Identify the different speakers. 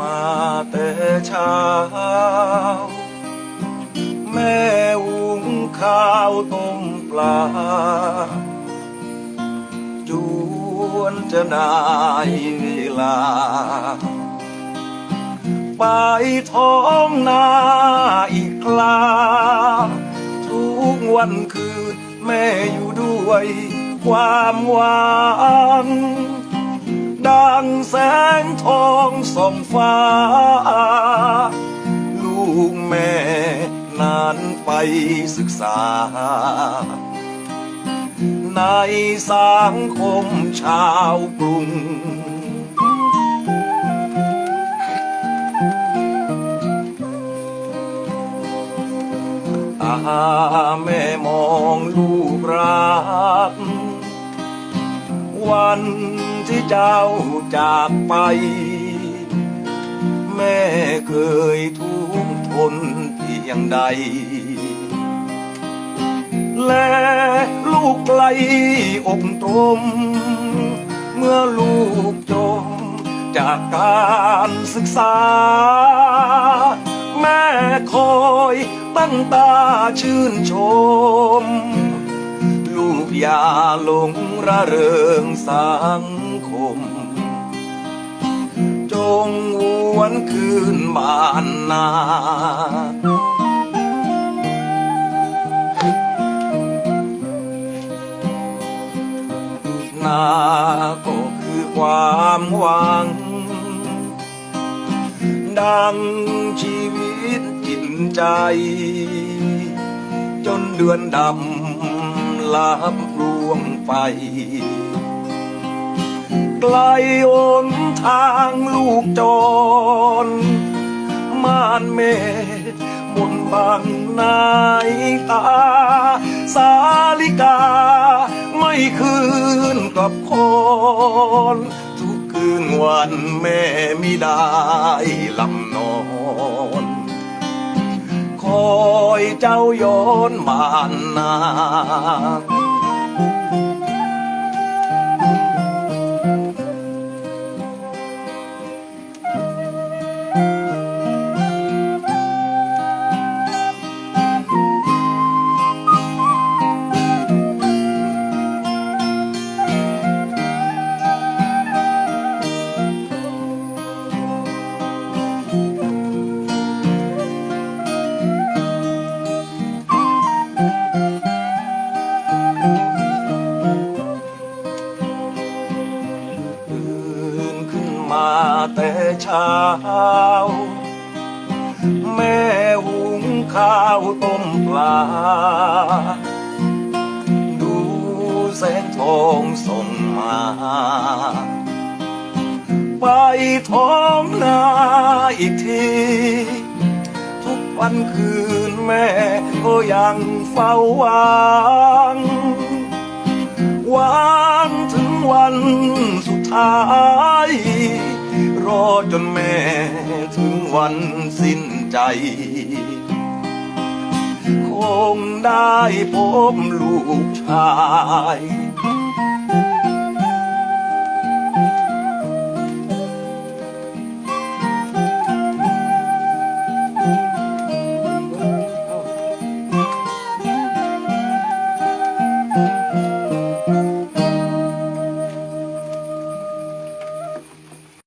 Speaker 1: มาแต่เช้า แม่หุงข้าวต้มปลา จวนจะได้เวลา ไปท้องนาอีกคลา ทุกวันคืนแม่อยู่ด้วยความหวาน ดังแสงทองส่องฟ้า ลูกแม่นั้นไปศึกษา ในสังคมชาวกรุงอาแม่มองลูกรักวัน ที่เจ้าจากไป แม่เคยทุกข์ทนเพียงใด และลูกไกลอกตรม เมื่อลูกจมจากการศึกษา แม่คอยตั้งตาชื่นชม กอย่าหลงระเริงสังคม จงวนคืนบ้านนานาก็คือความหวัง ดังชีวิตจิตใจ จนเดือนดำ ลับร่วงไป ไกลโอนทางลูกจรม่านเมฆมนบังนายตา สาลิกา ไม่คืนกับคนทุกคืนวันแม่มิได้ลำนอน อยเจ้าย้อนมานาน แต่เช้า แม่หุงข้าวต้มปลา ดูแสงทองส่งมา ไปท้องนาอีกที ทุกวันคืนแม่ก็ยังเฝ้าหวังหวังถึงวันสุดท้าย รอจนแม่ถึงวันสิ้นใจ คงได้พบลูกชาย